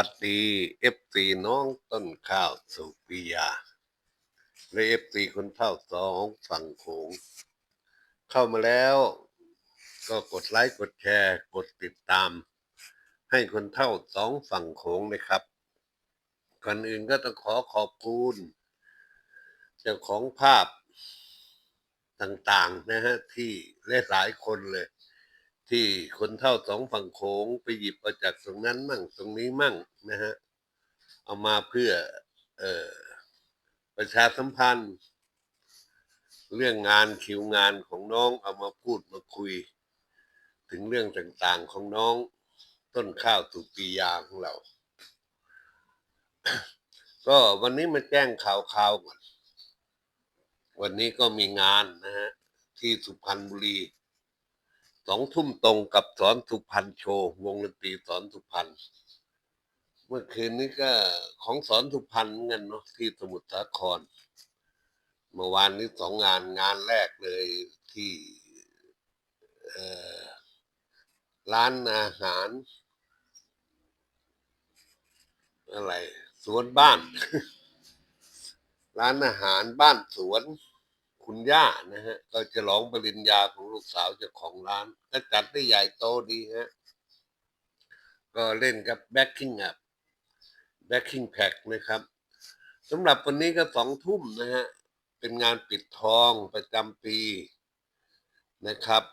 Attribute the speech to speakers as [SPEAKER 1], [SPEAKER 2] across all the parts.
[SPEAKER 1] วัสดีเอฟซีน้องต้นข้าวสุปิยา และเอฟซีคนเท่าสองฝั่งโขงเข้ามาแล้ว ก็กดไลค์กดแชร์ กดติดตาม ให้คนเท่าสองฝั่งโขงนะครับก่อนอื่นก็ต้องขอขอบคุณเจ้าของภาพต่างๆนะฮะที่หลายๆคนเลย ที่คนเท่าสองฝั่งโขงไปหยิบเอาจากตรงนั้นมั่งตรงนี้มั่งนะฮะเอามาเพื่อเออประชาสัมพันธ์ เรื่องงานคิวงานของน้องเอามาพูดมาคุย ถึงเรื่องต่างๆของน้องต้นข้าวสุปียาของเรา ก็วันนี้มาแจ้งข่าวข่าวๆก่อนวันนี้ก็มีงานนะฮะที่สุพรรณบุรี สองทุ่มตรงกับสอนสุพรรณโชว์วงดนตรีสอนสุพรรณเมื่อคืนนี้ก็ของสอนสุพรรณเหมือนเนาะที่สมุทรสาคร เมื่อวานนี้สองงานงานแรกเลยที่ร้านอาหาร อะไร สวนบ้าน ร้านอาหารบ้านสวน คุณย่านะฮะก็จะร้องปริญญาของลูกสาวเจ้าของร้านก็จัดได้ใหญ่โตดีฮะก็เล่นกับแบ็คกิ้งอัพแบ็คกิ้งแพ็กนะครับสำหรับวันนี้ก็สองทุ่มนะฮะเป็นงานปิดทองประจำปีนะครับ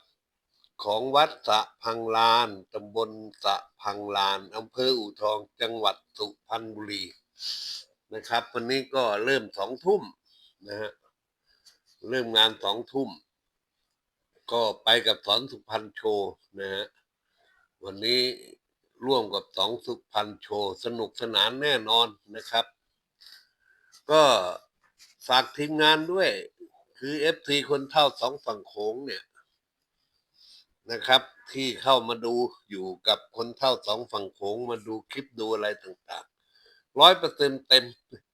[SPEAKER 1] ของวัดสะพังลานตำบลสะพังลานอำเภออู่ทองจังหวัดสุพรรณบุรีนะครับ วันนี้ก็เริ่มสองทุ่มนะฮะ เริ่มงานสองทุ่ม ก็ไปกับสอนสุพรรณโชว์นะฮะวันนี้ร่วมกับสองสุพรรณโชว์สนุกสนานแน่นอนนะครับ ก็ฝากทีมงานด้วย คือเอฟซีคนเท่าสองฝั่งโขงเนี่ยนะครับ ที่เข้ามาดูอยู่กับคนเท่าสองฝั่งโขงมาดูคลิปดูอะไรต่างๆร้อยเปอร์เซ็นเต็ม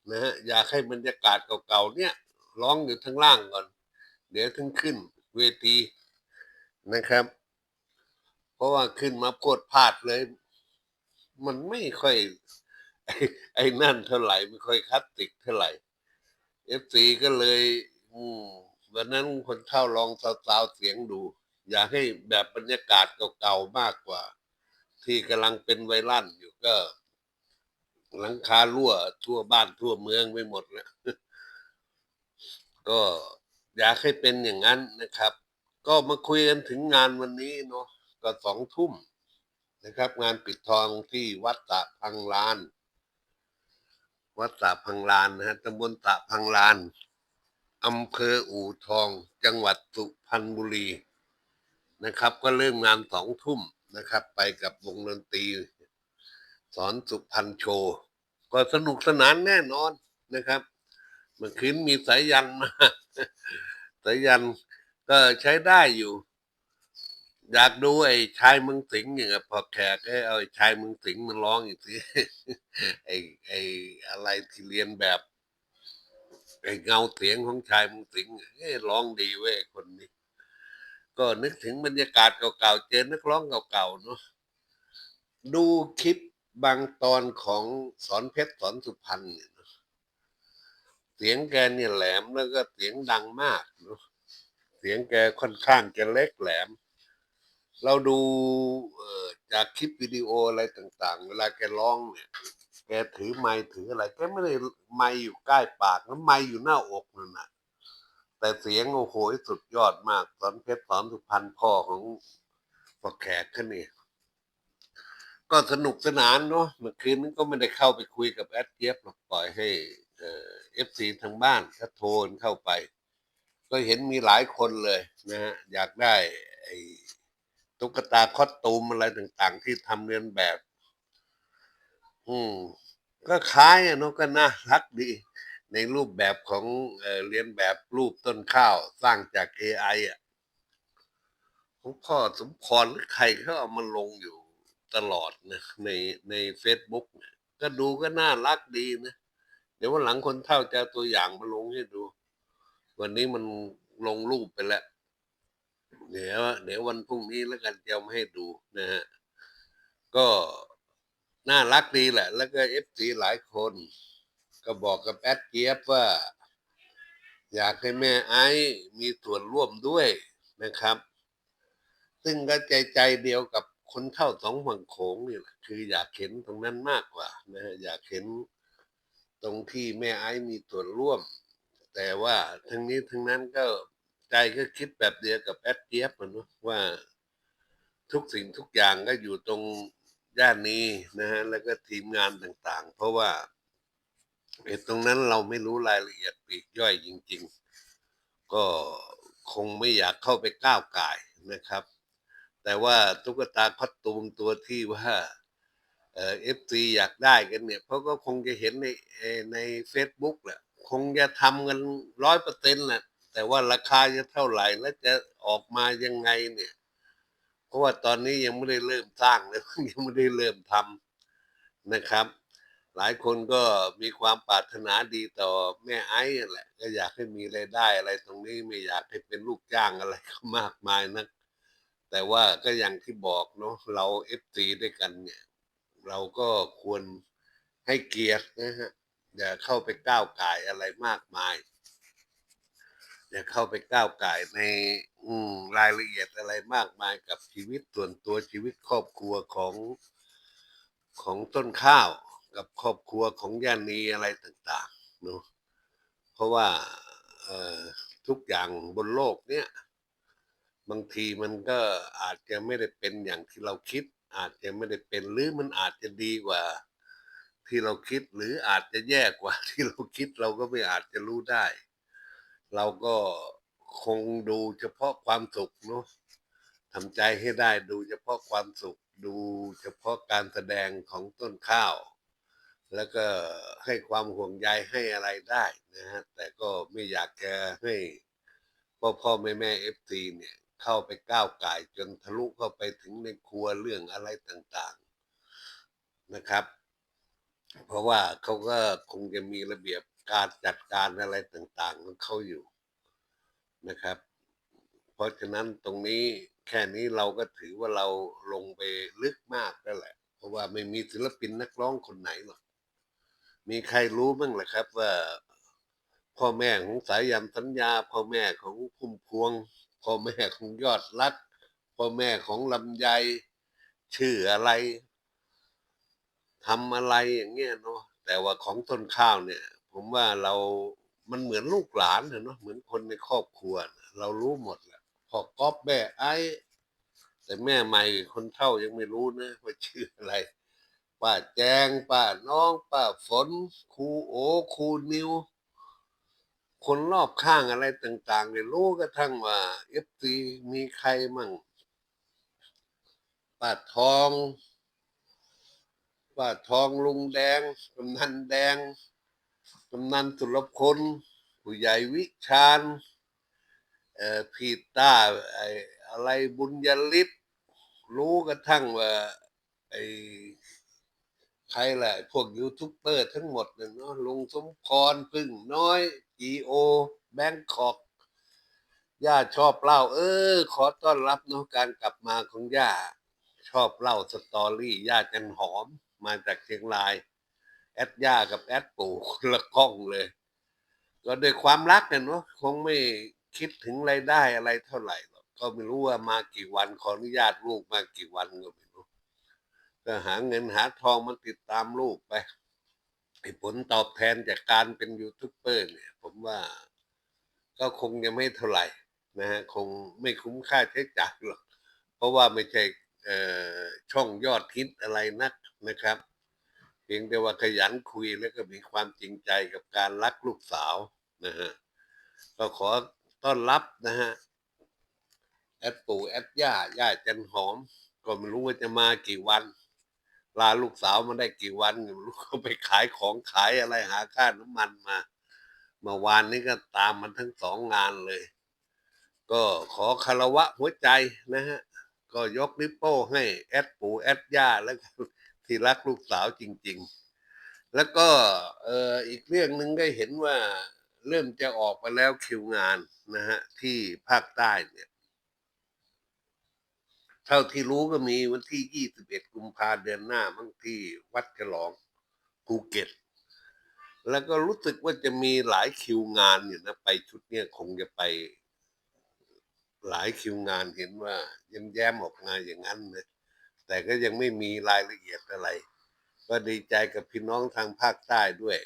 [SPEAKER 1] นะฮะอยากให้บรรยากาศเก่าๆเนี่ย ร้องอยู่ทั้งล่างก่อน เดี๋ยวถึงขึ้นเวทีนะครับ เพราะว่าขึ้นมาโพดพลาดเลย มันไม่ค่อย ไอ้ไอนั่นเท่าไหร่ไม่ค่อยคลาสติกเท่าไหร่เอฟซีก็เลยอืมวันนั้นคนเท่าลองสาวๆเสียงดู อยากให้แบบบรรยากาศเก่าๆมากกว่า ที่กำลังเป็นไวรัลอยู่ก็หลังคารั่วทั่วบ้านทั่วเมืองไปหมดแล้ว ก็อยากให้เป็นอย่างนั้นนะครับ ก็มาคุยกันถึงงานวันนี้เนาะก็สองทุ่มนะครับ งานปิดทองที่วัดสะพังลาน วัดสะพังลานนะฮะตำบลสะพังลานอำเภออู่ทอง จังหวัดสุพรรณบุรีนะครับ ก็เริ่มงานสองทุ่มนะครับ ไปกับวงดนตรี สอนสุพรรณโชว์ ก็สนุกสนานแน่นอนนะครับ มื่อคืนมีสายยันมาสายยันก็ใช้ได้อยู่ อยากดูไอ้ชายเมืองสิงห์อย่างพอแขกให้เอาไอ้ชายเมืองสิงห์มาร้องอีกทีไอ้ไอ้อะไรที่เรียนแบบไอ้เงาเสียงของชายเมืองสิงห์เอ้ยร้องดีเว้ยคนนี้ ก็นึกถึงบรรยากาศเก่าๆเจอนักร้องเก่าๆเนาะดูคลิปบางตอนของสอนเพชรสอนสุพรรณเนี่ย เสียงแกเนี่ยแหลมแล้วก็เสียงดังมากเนาะเสียงแกค่อนข้างจะเล็กแหลม เราดูจากคลิปวิดีโออะไรต่าง ๆ เวลาแกร้องเนี่ย แกถือไม้ถืออะไรแกไม่ได้ไม้อยู่ใกล้ปากแล้วไม้อยู่หน้าอกนั่นนะแต่เสียงโอ้โหสุดยอดมากสอนเพชรสอนสุพรรณพ่อของพ่อแขกขึ้นนี่ก็สนุกสนานเนาะเมื่อคืนนี้ก็ไม่ได้เข้าไปคุยกับแอดเจี๊ยบหรอกปล่อยให้ เอฟซีทางบ้านก็โทรเข้าไป ก็เห็นมีหลายคนเลยนะฮะอยากได้ไอ้ตุ๊กตาคอสตูมอะไรต่างๆ ที่ทำเรียนแบบ อืม ก็คล้ายอะเนาะก็น่ารักดี ในรูปแบบของเออเรียนแบบรูปต้นข้าวสร้างจาก AI อะของพ่อสมพรหรือใครเขาเอามาลงอยู่ตลอดนะในใน Facebook เนี่ยก็ดูก็น่ารักดีนะ ดี๋ยววันหลังคนเท่าจะตัวอย่างมาลงให้ดู วันนี้มันลงรูปไปแล้ว เดี๋ยว เดี๋ยววันพรุ่งนี้แล้วกันจะเอามาให้ดูนะฮะ ก็น่ารักดีแหละ แล้วก็เอฟซีหลายคน ก็บอกกับแอดเจี๊ยบว่า อยากให้แม่ไอซ์มีส่วนร่วมด้วยนะครับ ซึ่งก็ใจใจเดียวกับคนเท่าสองฝั่งโขงนี่แหละคืออยากเห็นตรงนั้นมากกว่านะฮะอยากเห็น ตรงที่แม่ไอซ์มีส่วนร่วม แต่ว่าทั้งนี้ทั้งนั้นก็ใจก็คิดแบบเดียวกับแอดเจี๊ยบนอะว่าทุกสิ่งทุกอย่างก็อยู่ตรงย่านนี้นะฮะแล้วก็ทีมงานต่างๆ เพราะว่าไอ้ตรงนั้นเราไม่รู้รายละเอียดปลีกย่อยจริง ๆ ก็คงไม่อยากเข้าไปก้าวไก่นะครับ แต่ว่าตุ๊กตาคอสตูมตัวที่ว่า เอฟซีอยากได้กันเนี่ยเขาก็คงจะเห็นในในเฟซบุ๊กแหละคงจะทำกันร้อยเปอร์เซ็นต์แหละแต่ว่าราคาจะเท่าไหร่และจะออกมายังไงเนี่ย เพราะว่าตอนนี้ยังไม่ได้เริ่มสร้างเลยยังไม่ได้เริ่มทำนะครับ หลายคนก็มีความปรารถนาดีต่อแม่ไอ้แหละ ก็อยากให้มีรายได้อะไรตรงนี้ไม่อยากให้เป็นลูกจ้างอะไรก็มากมายนะแต่ว่าก็อย่างที่บอกเนาะเราเอฟซีด้วยกันเนี่ย เราก็ควรให้เกียรตินะฮะอย่าเข้าไปก้าวไก่อะไรมากมายอย่าเข้าไปก้าวไก่ในรายละเอียดอะไรมากมายกับชีวิตส่วนตัวชีวิตครอบครัวของของต้นข้าวกับครอบครัวของย่านีอะไรต่างๆเนาะเพราะว่าทุกอย่างบนโลกเนี่ย บางทีมันก็อาจจะไม่ได้เป็นอย่างที่เราคิด อาจจะไม่ได้เป็นหรือมันอาจจะดีกว่า ที่เราคิดหรืออาจจะแย่กว่า ที่เราคิดเราก็ไม่อาจจะรู้ได้ เราก็คงดูเฉพาะความสุขเนาะทำใจให้ได้ดูเฉพาะความสุขดูเฉพาะการแสดงของต้นข้าว แล้วก็ให้ความห่วงใยให้อะไรได้นะฮะแต่ก็ไม่อยากจะให้พ่อพ่อแม่แม่เอฟซีเนี่ย เข้าไปก้าวไก่จนทะลุเข้าไปถึงในครัวเรื่องอะไรต่างๆนะครับ เพราะว่าเขาก็คงจะมีระเบียบการจัดการอะไรต่างๆของเขาอยู่นะครับ เพราะฉะนั้นตรงนี้แค่นี้เราก็ถือว่าเราลงไปลึกมากแล้วแหละ เพราะว่าไม่มีศิลปินนักร้องคนไหนหรอกมีใครรู้บ้างแหละครับว่าพ่อแม่ของสายยามสัญญา พ่อแม่ของพุ่มพวง พ่อแม่ของยอดรักพ่อแม่ของลำไยชื่ออะไรทำอะไรอย่างเงี้ยเนาะแต่ว่าของต้นข้าวเนี่ย ผมว่าเรามันเหมือนลูกหลานเนาะเหมือนคนในครอบครัวนะเรารู้หมดแหละพ่อก๊อฟแม่ไอ้แต่แม่ใหม่คนเท่ายังไม่รู้นะว่าชื่ออะไรป้าแจงป้าน้องป้าฝนครูโอครูนิว คนรอบข้างอะไรต่างๆเนี่ยรู้กระทั่งว่าเอฟซีมีใครมั่งป้าทองป้าทองลุงแดงกำนันแดงกำนันสุรพลผู้ใหญ่วิชาญเอ่อพีต้าไอ้อะไรบุญยลิศรู้กระทั่งว่าไอ้ใครแหละพวกยูทูบเบอร์ทั้งหมดเนี่ยเนาะลุงสมพรพึ่งน้อย จีโอ แบงคอกย่าชอบเล่า เออ ขอต้อนรับเนาะการกลับมาของย่า ชอบเล่าสตอรี่ย่าจันหอมมาจากเชียงราย แอดย่ากับแอดปู่คนละกล้องเลย ก็ด้วยความรักเนี่ยเนาะคงไม่คิดถึงรายได้อะไรเท่าไหร่หรอกก็ไม่รู้ว่ามากี่วันขออนุญาตลูกมากี่วันก็ไม่รู้ก็หาเงินหาทองมันติดตามลูกไปไอ้ผลตอบแทนจากการเป็นยูทูบเบอร์เนี่ย ผมว่า ก็คงยังไม่เท่าไหร่นะฮะคงไม่คุ้มค่าใช้จ่ายหรอกเพราะว่าไม่ใช่เอ่อช่องยอดฮิตอะไรนักนะครับ เพียงแต่ว่าขยันคุยแล้วก็มีความจริงใจกับการรักลูกสาวนะฮะก็ขอต้อนรับนะฮะแอดปู่แอดย่าย่าจันหอม ก็ไม่รู้ว่าจะมากี่วัน ลาลูกสาวมาได้กี่วันไม่รู้เขาไปขายของขายอะไรหาค่าน้ำมันมา เมื่อวานนี้ก็ตามมันทั้งสองงานเลย ก็ขอคารวะหัวใจนะฮะ ก็ยกนิ้วโป้งให้แอดปู่แอดย่าแล้วก็ที่รักลูกสาวจริง ๆ แล้วก็เอ่ออีกเรื่องหนึ่งก็เห็นว่าเริ่มจะออกมาแล้วคิวงานนะฮะ ที่ภาคใต้เนี่ย เท่าที่รู้ก็มีวันที่ 21 กุมภาเดือนหน้ามั้งที่วัดฉลองภูเก็ต แล้วก็รู้สึกว่าจะมีหลายคิวงานอยู่นะไปชุดเนี้ยคงจะไป หลายคิวงานเห็นว่าย้มแย้มออกมาอย่างนั้นนะแต่ก็ยังไม่มีรายละเอียดอะไร ก็ดีใจกับพี่น้องทางภาคใต้ด้วย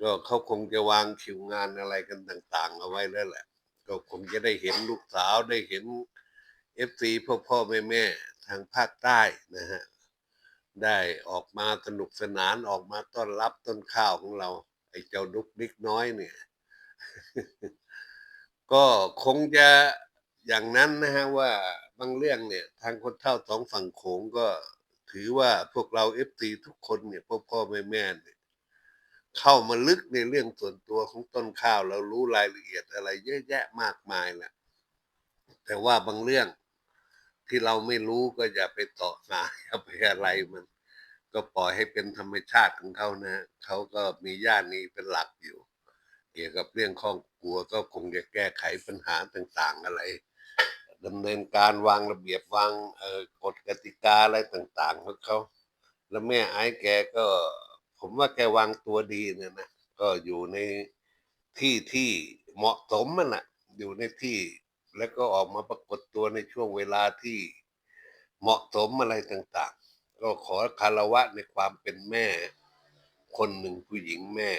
[SPEAKER 1] ก็เขาคงจะวางคิวงานอะไรกันต่าง ๆ เอาไว้แล้วแหละ ก็คงจะได้เห็นลูกสาวได้เห็นเอฟซีพ่อพ่อแม่แม่ทางภาคใต้นะฮะ ได้ออกมาสนุกสนานออกมาต้อนรับต้นข้าวของเรา ไอ้เจ้าดุกดิกน้อยเนี่ย ก็คงจะอย่างนั้นนะฮะว่าบางเรื่องเนี่ย ทางคนเท่าสองฝั่งโขงก็ถือว่าพวกเราเอฟซีทุกคนเนี่ยพ่อพ่อแม่แม่เนี่ยเข้ามาลึกในเรื่องส่วนตัวของต้นข้าวเรารู้รายละเอียดอะไรเยอะแยะมากมายแหละแต่ว่าบางเรื่อง ที่เราไม่รู้ก็อย่าไปต่อสายอย่าไปอะไรมัน ก็ปล่อยให้เป็นธรรมชาติของเขานะ เขาก็มีย่านนี้เป็นหลักอยู่ เกี่ยวกับเรื่องครอบครัวก็คงจะแก้ไขปัญหาต่าง ๆ อะไรดำเนินการวางระเบียบวางกฎกติกาอะไรต่างๆของเขาแล้วแม่ไอ้แกก็ ผมว่าแกวางตัวดีเนี่ยนะก็อยู่ในที่ที่เหมาะสมมันแหละอยู่ในที่ แล้วก็ออกมาปรากฏตัวในช่วงเวลาที่เหมาะสมอะไรต่าง ๆ ก็ขอคารวะในความเป็นแม่ คนหนึ่งผู้หญิงแม่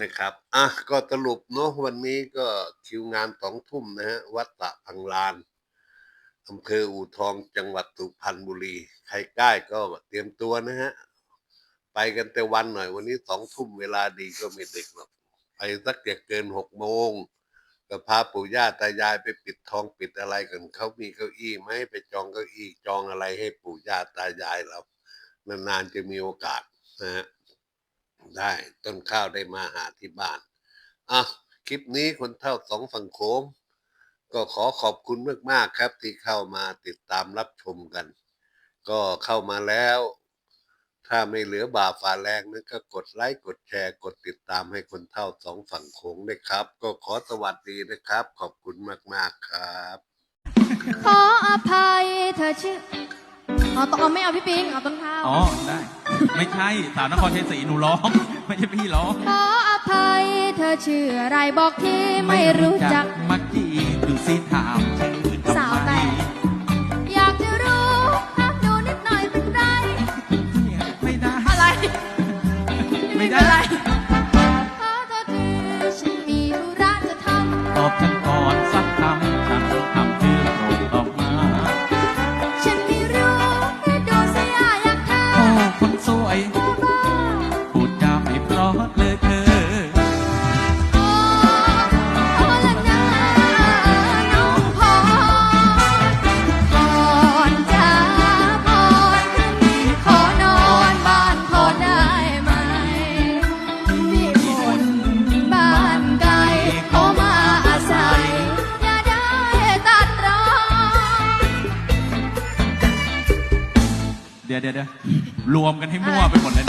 [SPEAKER 1] นะครับอะก็สรุปเนาะวันนี้ก็คิวงานสองทุ่มนะฮะวัดตะพังลานอำเภออู่ทองจังหวัดสุพรรณบุรี ใครใกล้ก็เตรียมตัวนะฮะ ไปกันแต่วันหน่อยวันนี้สองทุ่มเวลาดีก็ไม่ดึกหรอกไปสักเกียเกินหกโมง ก็พาปู่ย่าตายายไปปิดทองปิดอะไรกันเขามีเก้าอี้ไหมไปจองเก้าอี้จองอะไรให้ปู่ย่าตายายเรา นานๆจะมีโอกาสนะฮะได้ต้นข้าวได้มาหาที่บ้านอะคลิปนี้คนเท่าสองฝั่งโค้งก็ขอขอบคุณมากๆครับที่เข้ามาติดตามรับชมกัน ก็เข้ามาแล้ว ถ้าไม่เหลือบาฝ่าแรงนั้นก็กดไลค์กดแชร์กดติดตามให้คนเท่าสองฝั่งโขงด้วยครับ ก็ขอสวัสดีนะครับ ขอบคุณมาก ๆ ครับ
[SPEAKER 2] ขออภัยเธอชื่อเอาต้องเอาไม่เอาพี่ปิงเอาต้นข้าว
[SPEAKER 3] อ๋อ ได้ ไม่ใช่ สาวนครชัยศรีหนูร้อง ไม่ใช่พี่ร้อง
[SPEAKER 2] ขออภัยเธอชื่ออะไรบอกที่ไม่รู้จัก
[SPEAKER 3] มักจีดูสิถามชื่อ
[SPEAKER 2] ดี๋ย
[SPEAKER 3] วรวมกันให้มั่วไปหมดเลย